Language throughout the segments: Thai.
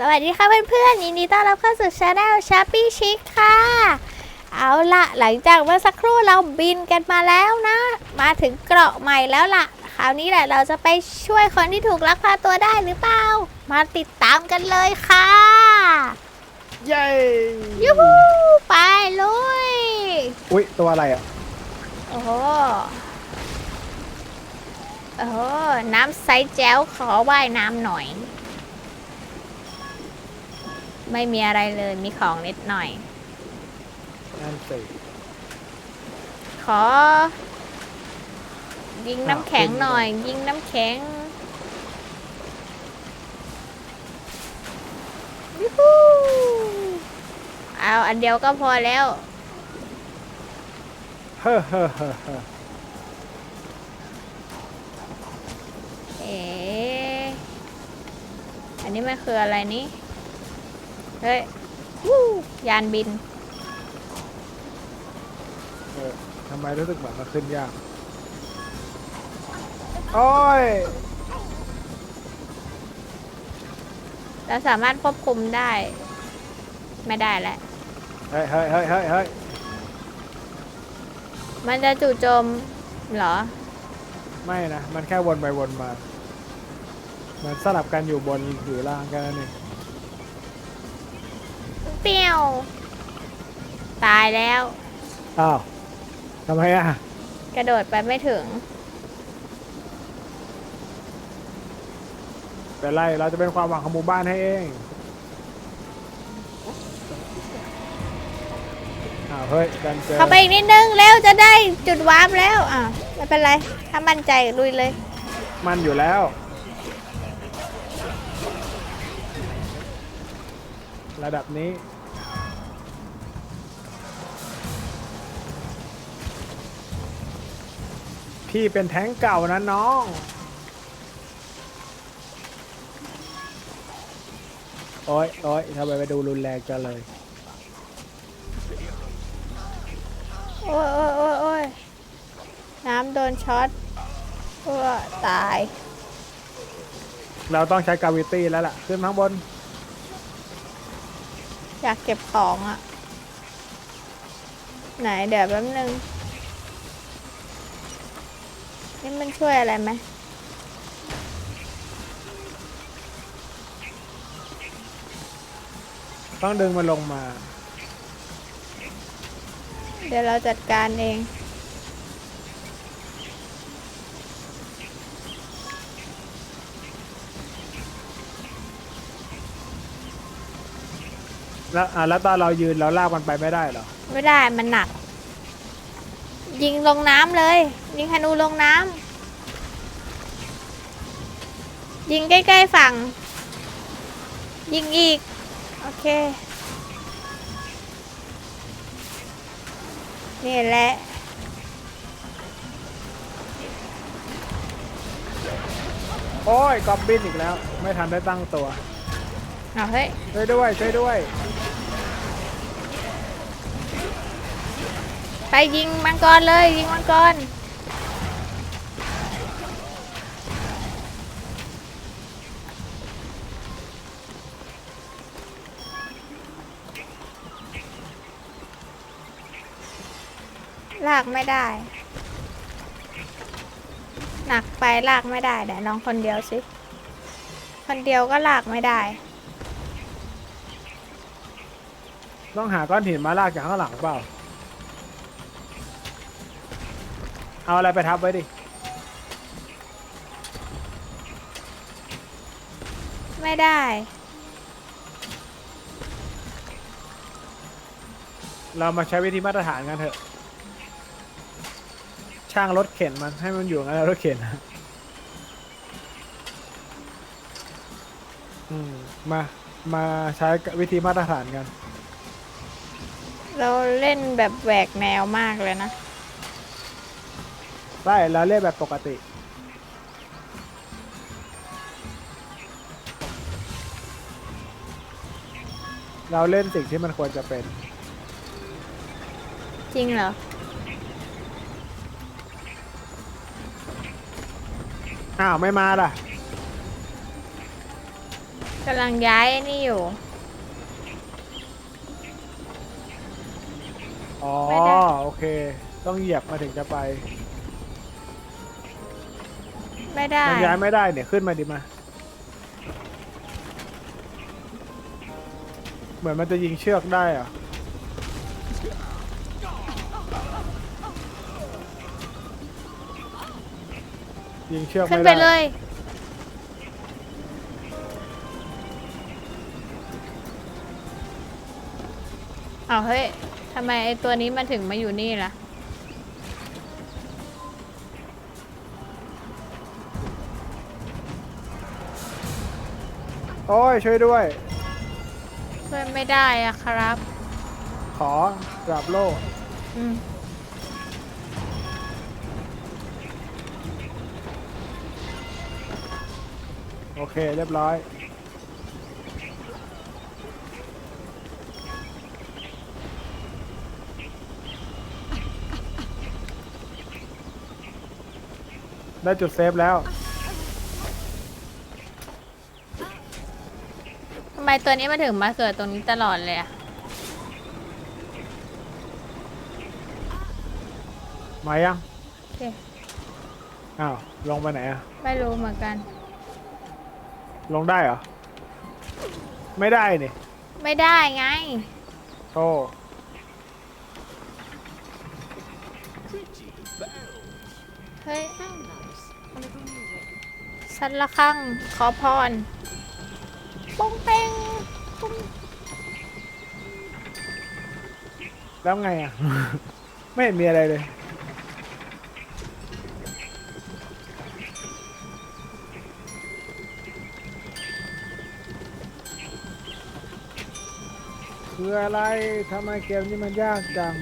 สวัสดีค่ะเพื่อนๆยินดีต้อนรับเข้าสู่ช anel s h a p p y Chic ค่ะ เอาละหลังจากเมื่อสักครู่เราบินกันมาแล้วนะ มาถึงเกราะใหม่แล้วล่ะ คราวนี้แหละเราจะไปช่วยคนที่ถูกลักพาตัวได้หรือเปล่า มาติดตามกันเลยค่ะ เย้ยูฮูไปลุย อุ้ยตัวอะไรอะ โอ้โห โอ้โห น้ำใสแจ๋วขอว่ายน้ำหน่อย ไม่มีอะไรเลยมีของนิดหน่อย นั่นสิขอ ยิงน้ำแข็งหน่อย ยิงน้ำแข็งยูฮูเอาอันเดียวก็พอแล้ว เฮ้อเฮ้อเฮ้อเฮ้อเอ๋อันนี้มันคืออะไรนี่ เฮ้ยวู้ยานบิน เออทำไมรู้สึกเหมือนมันขึ้นยาก โอ้ย เราสามารถควบคุมได้ ไม่ได้แล้ว เฮ้ยเฮ้ยเฮ้ยเฮ้ยเฮ้ยมันจะจู่โจมเหรอ ไม่นะ มันแค่วนไปวนมา มันสลับกันอยู่บนหรือล่างกันนั่นเอง เปรี้ยว ตายแล้ว อ้าวทำไมอะกระโดดไปไม่ถึง เป็นไรเราจะเป็นความหวังของหมู่บ้านให้เองอ้าวเฮ้ยกันเจอเข้าไปอีกนิดนึงเร็วจะได้จุดวาร์ปแล้วอะไม่เป็นไร ถ้ามั่นใจลุยเลย มันอยู่แล้ว ระดับนี้ พี่เป็นแท้งเก่านะน้อง โอ้ยโอ้ยทำไมไปดูรุนแรงจังเลย โอ้ยโอ้ยโอ้ยโอ้ยน้ำโดนช็อตเพื่อตาย เราต้องใช้กาวิตี้แล้วล่ะ ขึ้นข้างบน อยากเก็บของอะไหนเดี๋ยวแป๊บนึง นี่มันช่วยอะไรไหมต้องดึงมันลงมา เดี๋ยวเราจัดการเอง แล้วอะแล้วตอนเรายืนเราลากมันไปไม่ได้เหรอไม่ได้มันหนัก ยิงลงน้ำเลย ยิงธนูลงน้ำยิงใกล้ๆฝั่ง ยิงอีก โอเค นี่แหละ โอ้ยกอบบินอีกแล้ว ไม่ทันได้ตั้งตัวเอาเฮ้ยช่วยด้วยช่วยด้วย ไปยิงมังกรเลยยิงมังกรลากไม่ได้ หนักไปลากไม่ได้เดี๋ยวน้องคนเดียวสิ คนเดียวก็ลากไม่ได้ ต้องหาก้อนหินมาลากจากข้างหลังเปล่า เอาอะไรไปทับไว้ดิ ไม่ได้ เรามาใช้วิธีมาตรฐานกันเถอะ ช่างรถเข็นมันให้มันอยู่งั้นแล้วรถเข็นนะอืมมา มาใช้วิธีมาตรฐานกัน เราเล่นแบบแหวกแนวมากเลยนะ ได้เราเล่นแบบปกติ เราเล่นสิ่งที่มันควรจะเป็น จริงเหรอ อ้าว ไม่มาล่ะ กำลังย้ายไอ้นี่อยู่ อ๋อ ไม่ได้ โอเค ต้องเหยียบมาถึงจะไป ไม่ได้ มันย้ายไม่ได้เนี่ยขึ้นมาดิมา เหมือนมันจะยิงเชือกได้อะยิงเชือกขึ้นไม่ไปได้ เลย เอาวเฮ้ยทำไมไอตัวนี้มันถึงมาอยู่นี่ล่ะ โอ้ยช่วยด้วย ช่วยไม่ได้อะครับ ขอดราบโล่อืมโอเค เรียบร้อย ได้จุดเซฟแล้ว ทำ ไมตัวนี้มาถึงมาเกิดตรงนี้ตลอดเลยอะมายังโอเคอ้าวลงไปไหนอะไม่รู้เหมือนกัน ลงได้เหรอ ไม่ได้นี่ไม่ได้ไงโอ้เฮ้ยฉันละครั้งขอพร ปงเป้งปุ้งแล้วไงอะไม่เห็นมีอะไรเลย คืออะไรทำไมเกมนี้มันยากจัง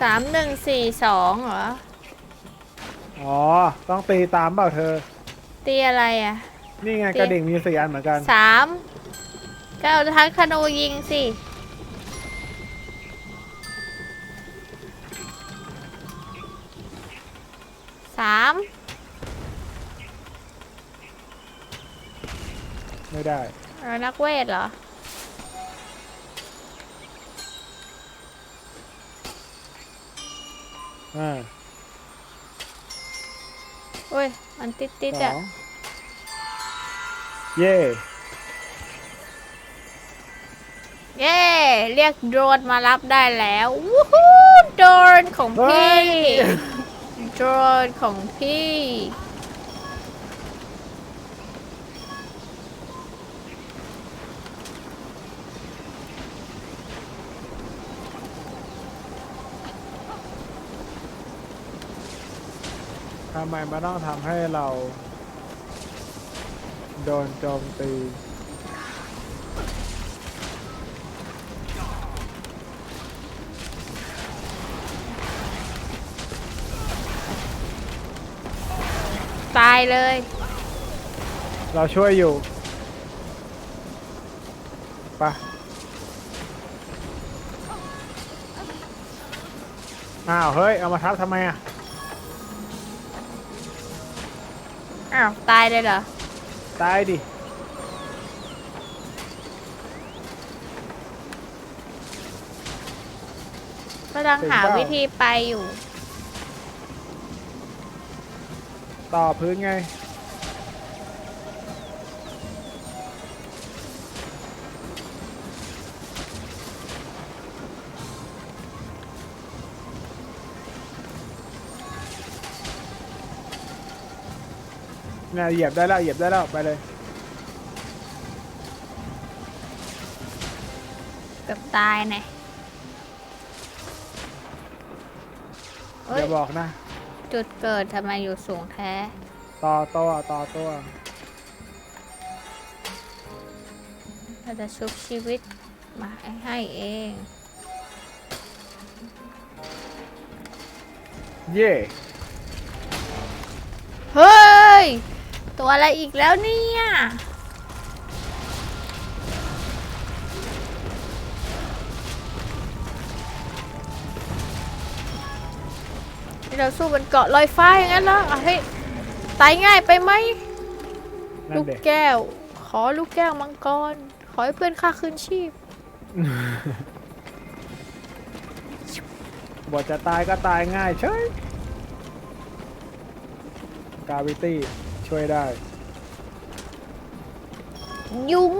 สามหนึ่งสี่สองเหรอ อ๋อ ต้องตีตามเปล่าเธอ ตีอะไรอะ นี่ไงตีกระดิ่งมีสี่อันเหมือนกันสามก็เอาทั้งคนูยิงสิสามไม่ได้เอานักเวทเหรอ อ่าอุ้ย มันติดติดสๆอะอง เย่เย้ เรียกโดรนมารับได้แล้ววู้ฮู้โดรนของเฮ้พี่ยโดรนของพี่ ทำไมมันต้องทำให้เรา โดนโจมตีตายเลย เราช่วยอยู่ไปะอ้าว เฮ้ย เอามาทับทำไมอะ อ้าว ตายเลยเหรอ ตายดิก็ต้องหาถึงเปล่าวิธีไปอยู่ ต่อพื้นไง นี่ยเหยียบได้แล้วเหยียบได้แล้วไปเลย เกือบตายไงเอ้อยย่าบอกนะ จุดเกิดทำไมอยู่สูงแท้ ต่อตัวต่อตัวเราจะชุบชีวิตมาให้ให้เอง เย่เฮ้ย ตัวอะไรอีกแล้วเนี่ยนี่เราสู้บนเกาะลอยฟ้าอย่างนั้นเหรอเอาให้ยตายง่ายไปไหม นั่ลูนกเด็ก แก้ว ขอลูกแก้วมังกร ขอให้เพื่อนข้าคืนชีพบทจะตายก็ตายง่ายเฉยกาวิตี้ ช่วยได้ ยุง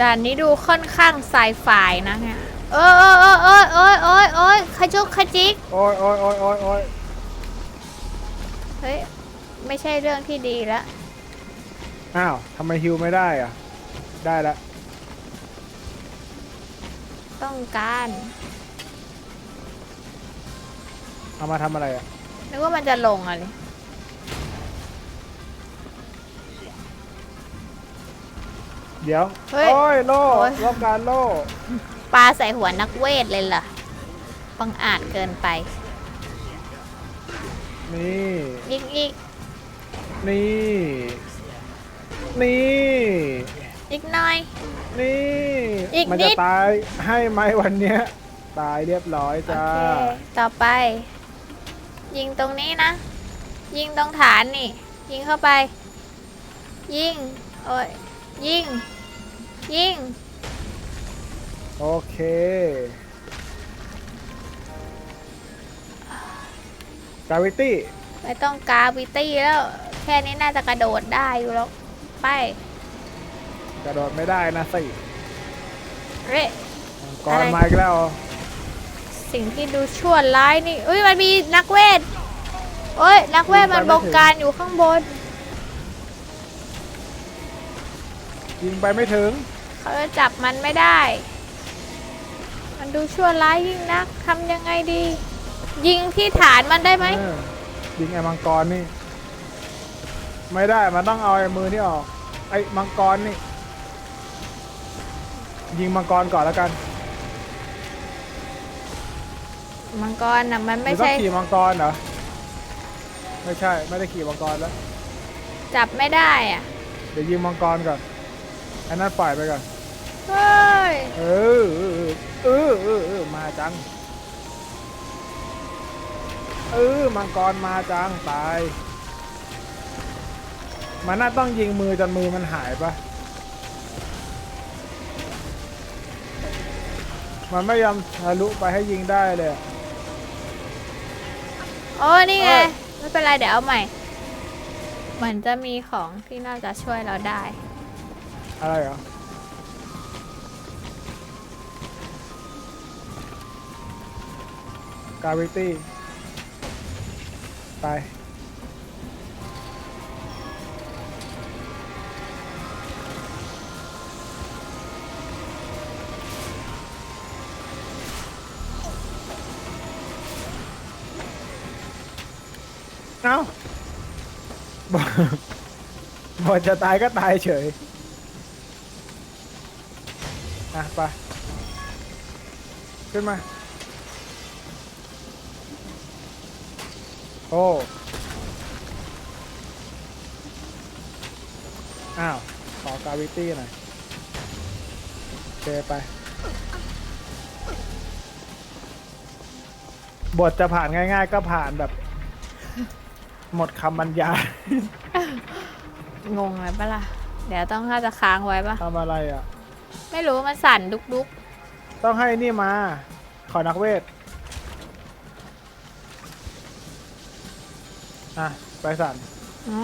ด่านนี้ดูค่อนข้างไซไฟนะเนี่ยเออเออเออเออเออเออเออขจุกขจิก โอ้ยโอ้ยโอ้ยโอ้ยโอ้ยเฮ้ย ไม่ใช่เรื่องที่ดีแล้วอ้าวทำไมฮิวไม่ได้อะ ได้ละ ต้องการ เอามาทำอะไรอะนึกว่ามันจะลงอะไรเดี๋ยวเฮ้ยโอ้ยโล่โอ้ย รอบการโล่ปลาใส่หัวนักเวทเลยเหรอบังอาจเกินไป นี่อีกอีกนี่นี่อีกหน่อย นี่อีกมันนิจะด ตายให้ไหมวันเนี้ยตายเรียบร้อยโอจ้าเค ต่อไป ยิงตรงนี้นะ ยิงตรงฐานนี่ ยิงเข้าไป ยิง โอ้ย ยิง ยิง โอเค กาวิตี้ ไม่ต้องกาวิตี้แล้ว แค่นี้น่าจะกระโดดได้อยู่แล้ว ไป กระโดดไม่ได้นะสิเฮ้ยก่อนอะไร มาอีกแล้ว สิ่งที่ดูชั่วร้ายนี่เอ้ยมันมีนักเวทโอ้ยนักเวทมันบงการอยู่ข้างบนยิงไปไม่ถึง เขาจะจับมันไม่ได้ มันดูชั่วร้ายยิ่งนักทำยังไงดี ยิงที่ฐานมันได้ไหมเออยิงไอ้มังกรนี่ ไม่ได้มันต้องเอาไอ้มือที่ออก ไอ้มังกรนี่ ยิงมังกรก่อนแล้วกัน มังกรน่ะมันหไม่รือต้อใช่งขี่มังกรเหรอ ไม่ใช่ ไม่ได้ขี่มังกรแล้ว จับไม่ได้อะเดี๋ยวยิงมังกรก่อนอันนั้นปล่อยไปก่อน เฮ้ยเออเออเออเออเออมาจัง เออมังกรมาจังตาย มันน่าต้องยิงมือจนมือมันหายปะมันไม่ยอมทะลุไปให้ยิงได้เลยอะ โอ้นี่ไงเอ้ยไม่เป็นไรเดี๋ยวเอาใหม่ เหมือนจะมีของที่น่าจะช่วยเราได้ อะไรเหรอกาวิตี้ไป เอ้าบอกบอกจะตายก็ตายเฉย อะไป ขึ้นมา โอ้ อ้าว ขอกาวิตี้หน่อยเจไป บทจะผ่านง่าย ๆ ก็ผ่านแบบ หมดคำบรรยายงงเลยปะล่ะ เดี๋ยวต้องถ้าจะค้างไว้ปะทำอะไรอะ ไม่รู้มันสั่นดุกดุกต้องให้นี่มา ขอนักเวท อะ ไปสั่น ๆอ๋อ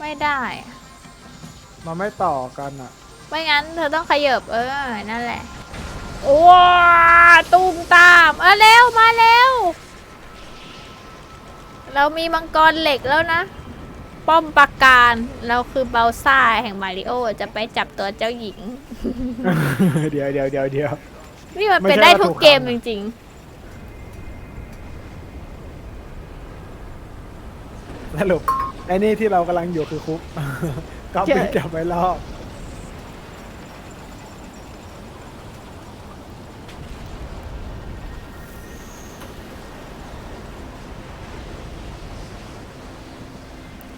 ไม่ได้อะมันไม่ต่อกันอะ ไม่งั้นเธอต้องขยับเออ นั่นแหละ ว้าตูมตามเออเร็วมาเร็ว เรามีมังกรเหล็กแล้วนะ ป้อมปราการเราคือเบลซ่าแห่งมาริโอจะไปจับตัวเจ้าหญิง เดี๋ยวเดี๋ยวเดี๋ยวเดี๋ยว นี่มันไม่เป็นใช่ได้ว่าทุกถูกเกมคำจนะริงสรุปไอ้นี่ที่เรากำลังอยู่คือคุก ก็ใช่เป็นจับไว้รอบ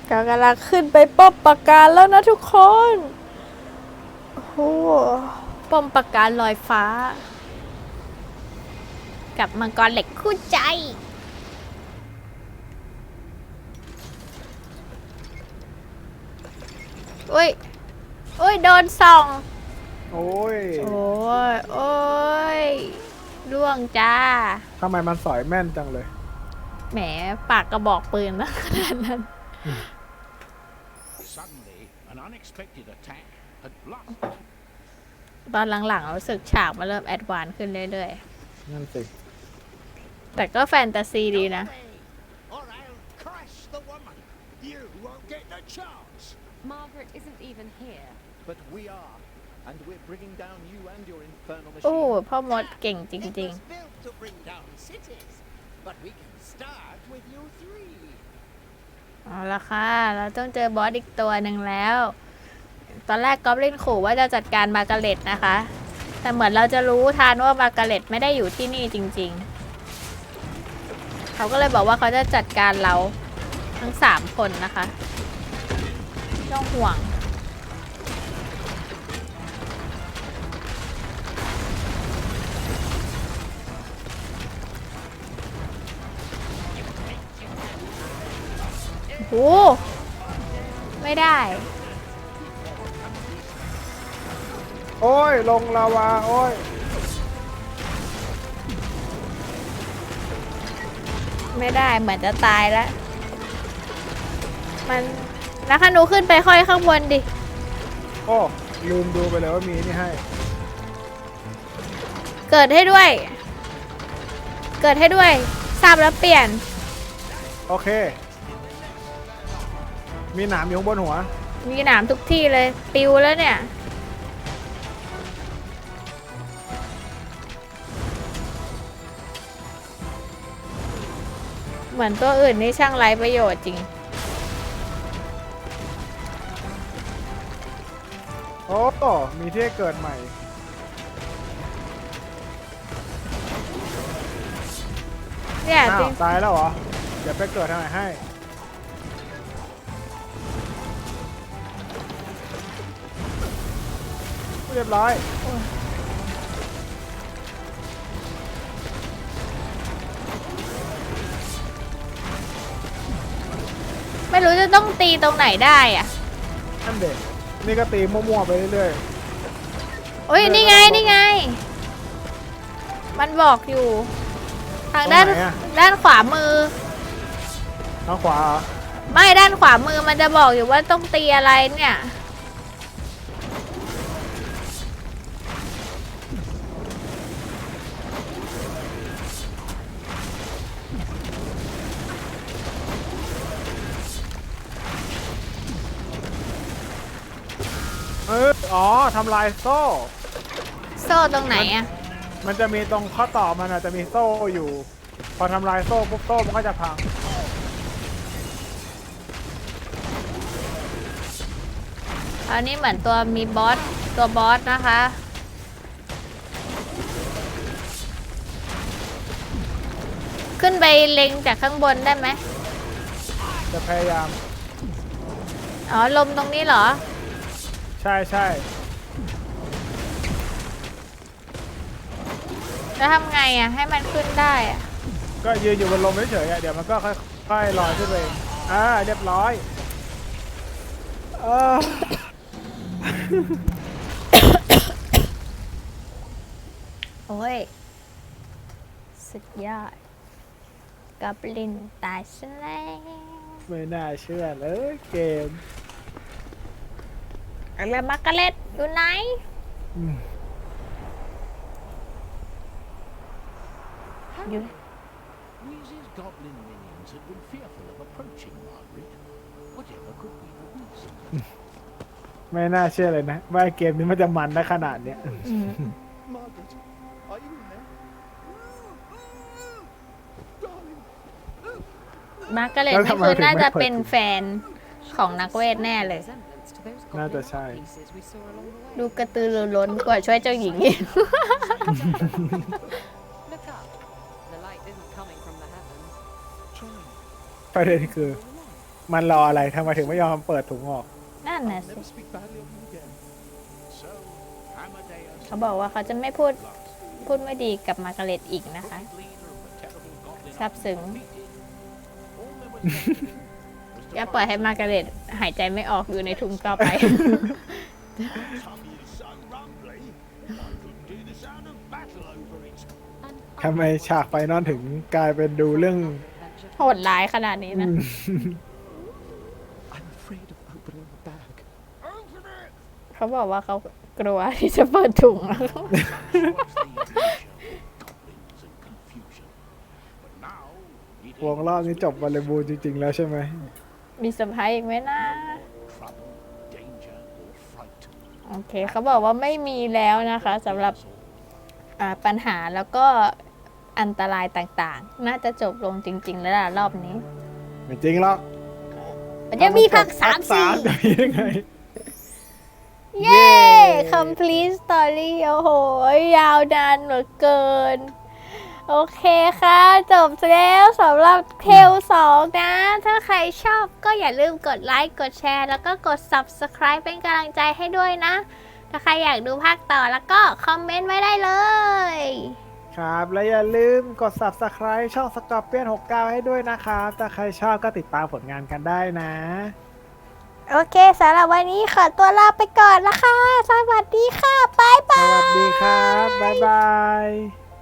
เรากำลังขึ้นไปป้อมปราการแล้วนะทุกคนโอ้โหป้อมปราการลอยฟ้า กับมังกรเหล็กคู่ใจอุ้ยอุ้ยโดนส่อง โอ้ย โอ้ย โอ้ยร่วงจ้า ทำไมมันสอยแม่นจังเลย แหม ปากกระบอกปืนนะขนาดนั้น ตอนหลังๆรู้สึกฉากมาเริ่มแอดวานซ์ขึ้นเรื่อยนั่นสิๆ แต่ก็แฟนตาซีดีนะ or I'll crush the woman. You won't get the chance. Margaret isn't even here. But we are, and we're bringing down you and your infernal โอ้ machine. พ่อมดเก่งจ It ริง was built to bring down cities, but we can start with you three. ๆเอาละค่ะ เราต้องเจอบอสอีกตัวหนึ่งแล้ว ตอนแรกกอบลินขู่ว่าจะจัดการมาร์กาเร็ตนะคะ แต่เหมือนเราจะรู้ทันว่ามาร์กาเร็ตไม่ได้อยู่ที่นี่จริง ๆ เขาก็เลยบอกว่าเขาจะจัดการเราทั้งสามคนนะคะต้องห่วง โอ้ไม่ได้ โอ้ย ลงลาวา โอ้ย ไม่ได้เหมือนจะตายแล้ว มันแล้วคันหนูขึ้นไปค่อยข้างบนดิ โอ้ ลืมดูไปเลยว่ามีนี่ให้ เกิดให้ด้วย เกิดให้ด้วยทราบแล้วเปลี่ยน โอเค มีหนามอยู่ข้างบนหัว มีหนามทุกที่เลย ปิวแล้วเนี่ย เหมือนตัวอื่นนี่ช่างไร้ประโยชน์จริง โอ้ มีที่ให้เกิดใหม่ เนี่ยอ้าจริว ง ตายแล้วเหรอ เดี๋ยวไปเกิดทางไหนให้ เรียบร้อย ไม่รู้จะต้องตีตรงไหนได้อะนั่นเด็กนี่ก็ตีมั่วๆไปเรื่อยโอ้ยเออนี่ไงแล้วเรานี่ไง มันบอกอยู่ ทางตรงด้านไหนอะด้านขวามือ ๆทางขวาเหรอไม่ด้านขวามือมันจะบอกอยู่ว่าต้องตีอะไรเนี่ย เอออ๋อทำลายโซ่ โซ่ตรงไหนอะมันจะมีตรงข้อต่อมันอาจจะมีโซ่อยู่ พอทำลายโซ่ปุ๊บโซ่มันก็จะพัง อันนี้เหมือนตัวมีบอสตัวบอสนะคะ ขึ้นไปเล็งจากข้างบนได้ไหมจะพยายาม อ๋อ ลมตรงนี้เหรอ ใช่ใช่แล้วทำไงอะให้มันขึ้นได้อะก็ยืนอยู่บนลมเฉยๆอะเดี๋ยวมันก็ค่อยๆลอยขึ้นไปเองอ่าเรียบร้อยเออ โอ้ย สุดยอดกับลินตายซะแล้วไม่น่าเชื่อเลยเกม แล้วมาร์กาเร็ตอยู่ไหนอืมอยู่ Weezy's goblin minions had been fearful of approaching Margaret. Whatever could be the reason? ไม่น่าเชื่อเลยนะ ว่าเกมนี้มันจะมันได้ขนาดเนี้ย Margaret, are you in there? Darling, มาร์กาเร็ตแล้วนี่ทำไมคือถึงน่าจะไม่เปิด เป็นแฟนของนักเวทแน่เลย Resemblance to those น่าจะ goblin ใช่ art pieces we saw along the way. ดูกระตือรือร้นกว่าช่วยเจ้าหญิงอีก Look up. The light isn't coming from the heavens. Try. ประเด็นคือ มันรออะไรทำไมถึงไม่ยอมเปิดถุงออก นั่นน่ะสิ never speak badly of you again. So, Amadeus เขาบอกว่าเขาจะไม่พูด พูดไม่ดีกับมาร์กาเร็ตอีกนะคะ leader of the terrible goblin ซาบซึ้ง อย่าปล่อยให้มาร์กาเร็ตหายใจไม่ออกอยู่ในถุงต่อไป tummy is so rumbly, I couldn't hear the sound of battle over it. ทำไมฉากไฟนอลถึงกลายเป็นดูเรื่อง Adventure. โหดร้ายขนาดนี้นะ I'm afraid of opening the bag. Open it! เขาบอกว่าเขากลัวที่จะเปิดถุงแล้ว Was the adventure of goblins and confusion. But now, it วงรอบนี้จบบริบูรณ์จริง ๆ แล้วใช่ไหม มีเซอร์ไพรส์อีกไหมนะ trouble, danger, or fright. โอเคเขาบอกว่าไม่มีแล้วนะคะสำหรับอ่าปัญหาแล้วก็อันตรายต่างๆ น่าจะจบลงจริง ๆ แล้วล่ะรอบนี้ ไม่จริงหรอกมันจะมีภาคสามสาสี่มจะมียังไง เย้ complete story โอ้โห ยาวนานเหลือเกิน โอเคค่ะ จบแล้วสำหรับเทลสองนะ ถ้าใครชอบก็อย่าลืมกดไลค์กดแชร์ แล้วก็กด subscribe เป็นกำลังใจให้ด้วยนะ ถ้าใครอยากดูภาคต่อแล้วก็คอมเมนต์ไว้ได้เลย ครับ และอย่าลืมกด subscribe ช่องสกอร์เปียน69 ให้ด้วยนะครับถ้าใครชอบก็ติดตามผลงานกันได้นะ โอเคสำหรับวันนี้ขอตัวลาไปก่อนนะคะสวัสดีค่ะ บ๊ายสบายวัสดีครับ บ๊ายบาย